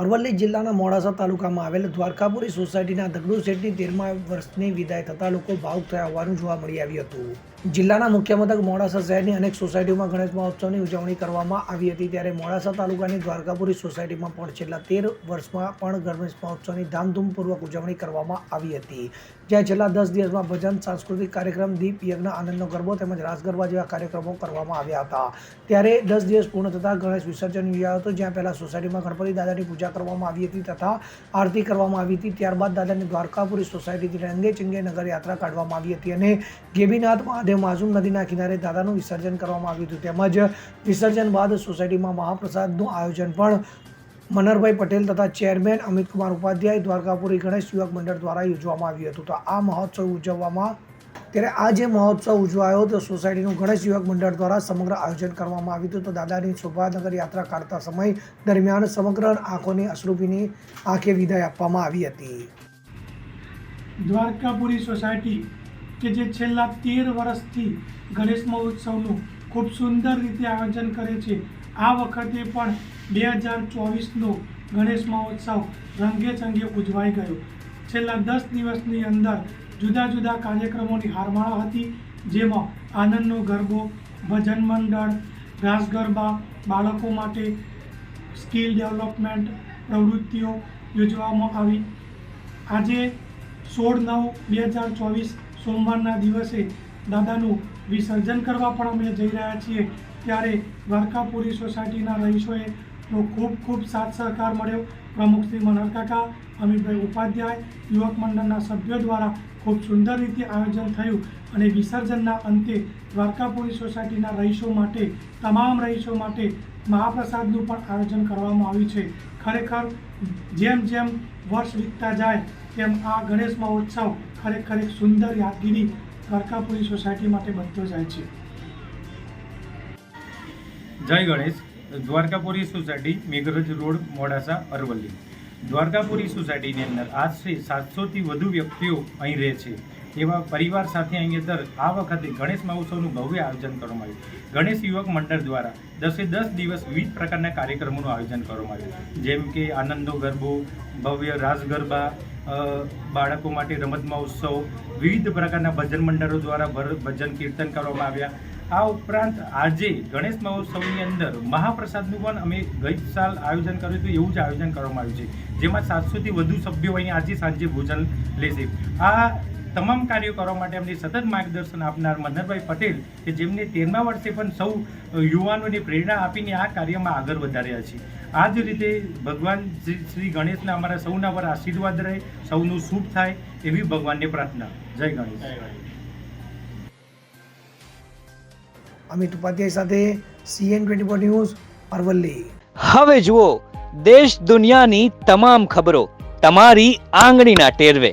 અરવલ્લી જિલ્લાના મોડાસા તાલુકામાં આવેલ દ્વારકાપુરી સોસાયટીના દગડુ શેઠની તેરમા વર્ષની વિદાય થતાં લોકો ભાવુક થયા હોવાનું જોવા મળી આવ્યું હતું. જિલ્લાના મુખ્ય મથક મોડાસા શહેરની અનેક સોસાયટીઓમાં ગણેશ મહોત્સવની ઉજવણી કરવામાં આવી હતી ત્યારે મોડાસા તાલુકાની દ્વારકાપુરી સોસાયટીમાં પણ છેલ્લા તેર વર્ષમાં પણ ગણેશ મહોત્સવની ધામધૂમપૂર્વક ઉજવણી કરવામાં આવી હતી. જ્યાં છેલ્લા દસ દિવસમાં ભજન, સાંસ્કૃતિક કાર્યક્રમ, દીપ, યજ્ઞ, આનંદનો ગરબો તેમજ રાસ ગરબા જેવા કાર્યક્રમો કરવામાં આવ્યા હતા. ત્યારે દસ દિવસ પૂર્ણ થતાં ગણેશ વિસર્જન યોજાયો હતો, જ્યાં પહેલાં સોસાયટીમાં ગણપતિ દાદાની પૂજા કરવામાં આવી હતી તથા આરતી કરવામાં આવી હતી. ત્યારબાદ દાદાની દ્વારકાપુરી સોસાયટીથી રંગે ચંગે નગર યાત્રા કાઢવામાં આવી હતી અને ગેબીનાથ મહાદેવ માઝુમ નદીના કિનારે દાદાનું વિસર્જન કરવામાં આવ્યું હતું. તેમજ વિસર્જન બાદ સોસાયટીમાં મહાપ્રસાદનું આયોજન પણ મનરભાઈ પટેલ તથા ચેરમેન અમિતકુમાર ઉપાધ્યાય, દ્વારકાપુરી ગણેશ યુવક મંડળ દ્વારા યોજવામાં આવ્યું હતું. તો આ મહોત્સવ ઉજવવામાં, ત્યારે આ જે મહોત્સવ ઉજવાયો તો સોસાયટીનું ગણેશ યુવક મંડળ દ્વારા સમગ્ર આયોજન કરવામાં આવ્યું હતું. તો દાદાની શોભાનગર યાત્રા કાઢતા સમય દરમિયાન સમગ્ર આંખોની અશ્રુભીની આંખે વિદાય આપવામાં આવી હતી. દ્વારકાપુરી સોસાયટી કે જે છેલ્લા તેર વર્ષથી ગણેશ મહોત્સવનું ખૂબ સુંદર રીતે આયોજન કરે છે. આ વખતે પણ બે હજાર ચોવીસનો ગણેશ મહોત્સવ રંગે ચંગે ઉજવાઈ ગયો. છેલ્લા દસ દિવસની અંદર જુદા જુદા કાર્યક્રમોની હારમાળા હતી, જેમાં આનંદનો ગરબો, ભજન મંડળ રાસ ગરબા બાળકો માટે સ્કિલ ડેવલપમેન્ટ પ્રવૃત્તિઓ યોજવામાં આવી. આજે સોળ નવ બે હજાર ચોવીસ સોમવારના દિવસે દાદાનું વિસર્જન કરવા પણ અમે જઈ રહ્યા છીએ. ત્યારે દ્વારકાપુરી સોસાયટીના રહીશોએ નો ખૂબ ખૂબ સાથ સહકાર મળ્યો. પ્રમુખ શ્રી મનહરકાકા અમિતભાઈ ઉપાધ્યાય, યુવક મંડળના સભ્યો દ્વારા ખૂબ સુંદર રીતે આયોજન થયું અને વિસર્જનના અંતે દ્વારકાપુરી સોસાયટીના રહીશો માટે, તમામ રહીશો માટે મહાપ્રસાદનું પણ આયોજન કરવામાં આવ્યું છે. ખરેખર, જેમ જેમ વર્ષ વીતતા જાય તેમ આ ગણેશ મહોત્સવ ખરેખર એક સુંદર યાદગીરી દ્વારકાપુરી સોસાયટી માટે બનતો જાય છે. જય Ganesh. Dwarkapuri society Meghraj road, Modasa, Aravalli. Dwarkapuri સોસાયટીની અંદર આશરે સાતસોથી વધુ વ્યક્તિઓ અહીં રહે છે. એવા પરિવાર સાથે અહીં અંદર આ વખતે ગણેશ મહોત્સવનું ભવ્ય આયોજન કરવામાં આવ્યું. ગણેશ યુવક મંડળ દ્વારા દસે દસ દિવસ વિવિધ પ્રકારના કાર્યક્રમોનું આયોજન કરવામાં આવ્યું. જેમ કે આનંદો ગરબો, ભવ્ય રાસ ગરબા બાળકો માટે રમત મહોત્સવ, વિવિધ પ્રકારના ભજન મંડળો દ્વારા ભજન કીર્તન કરવામાં આવ્યા. આ ઉપરાંત આજે ગણેશ મહોત્સવની અંદર મહાપ્રસાદનું પણ અમે ગઈ સાલ આયોજન કર્યું હતું, એવું જ આયોજન કરવામાં આવ્યું છે. જેમાં સાતસોથી વધુ સભ્યો અહીં આજે સાંજે ભોજન લેશે. આ તમામ કાર્યો કરવા માટે એમની સતત માર્ગદર્શન આપનાર મનહરભાઈ પટેલ કે જેમને તેરમા વર્ષે પણ સૌ યુવાનોને પ્રેરણા આપીને આ કાર્યમાં આગળ વધાર્યા છે. આ જ રીતે ભગવાન શ્રી શ્રી ગણેશના અમારા સૌના પર આશીર્વાદ રહે સૌનું શુભ થાય એવી ભગવાનને પ્રાર્થના. જય ગણેશ. અમિત ઉપાધ્યાય સાથે CN twenty four news Aravalli. હવે જુઓ દેશ દુનિયાની તમામ ખબરો તમારી આંગળીના ટેરવે.